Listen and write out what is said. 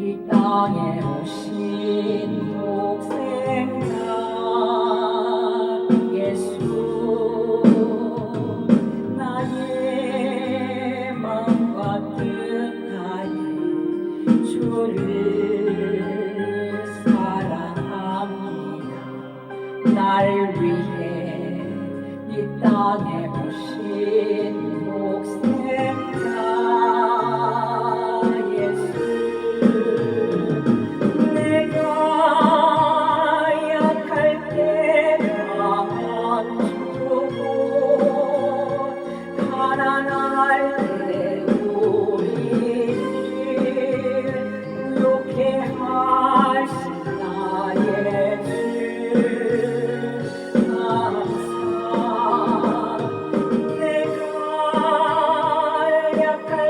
이 땅에 오신 독생자 예수 나의 마음과 뜻하에 주를 사랑합니다. 날 위해 이 땅에 Kaya, kaya.